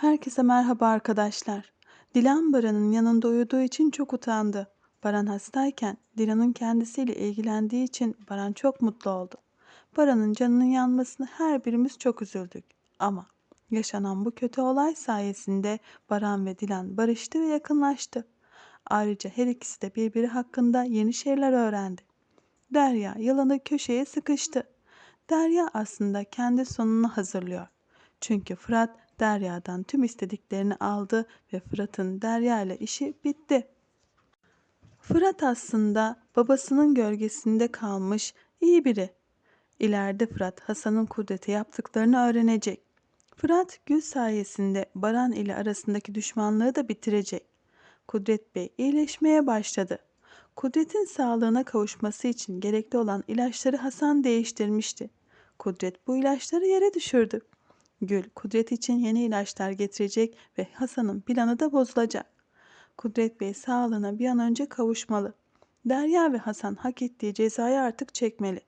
Herkese merhaba arkadaşlar. Dilan Baran'ın yanında uyuduğu için çok utandı. Baran hastayken Dilan'ın kendisiyle ilgilendiği için Baran çok mutlu oldu. Baran'ın canının yanmasını her birimiz çok üzüldük. Ama yaşanan bu kötü olay sayesinde Baran ve Dilan barıştı ve yakınlaştı. Ayrıca her ikisi de birbiri hakkında yeni şeyler öğrendi. Derya yılanı köşeye sıkıştı. Derya aslında kendi sonunu hazırlıyor. Çünkü Fırat Derya'dan tüm istediklerini aldı ve Fırat'ın Derya ile işi bitti. Fırat aslında babasının gölgesinde kalmış iyi biri. İleride Fırat Hasan'ın Kudret'e yaptıklarını öğrenecek. Fırat Gül sayesinde Baran ile arasındaki düşmanlığı da bitirecek. Kudret Bey iyileşmeye başladı. Kudret'in sağlığına kavuşması için gerekli olan ilaçları Hasan değiştirmişti. Kudret bu ilaçları yere düşürdü. Gül, Kudret için yeni ilaçlar getirecek ve Hasan'ın planı da bozulacak. Kudret Bey sağlığına bir an önce kavuşmalı. Derya ve Hasan hak ettiği cezayı artık çekmeli.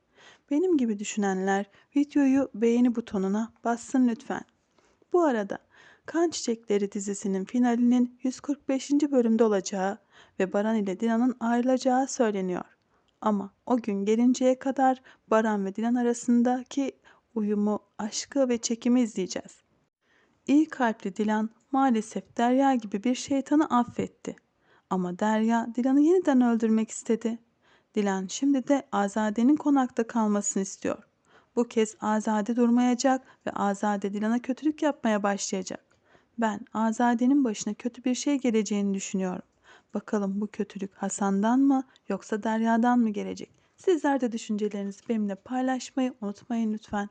Benim gibi düşünenler videoyu beğeni butonuna bassın lütfen. Bu arada Kan Çiçekleri dizisinin finalinin 145. bölümde olacağı ve Baran ile Dilan'ın ayrılacağı söyleniyor. Ama o gün gelinceye kadar Baran ve Dilan arasındaki uyumu, aşkı ve çekimi izleyeceğiz. İyi kalpli Dilan maalesef Derya gibi bir şeytanı affetti. Ama Derya Dilan'ı yeniden öldürmek istedi. Dilan şimdi de Azade'nin konakta kalmasını istiyor. Bu kez Azade durmayacak ve Azade Dilan'a kötülük yapmaya başlayacak. Ben Azade'nin başına kötü bir şey geleceğini düşünüyorum. Bakalım bu kötülük Hasan'dan mı yoksa Derya'dan mı gelecek? Sizler de düşüncelerinizi benimle paylaşmayı unutmayın lütfen.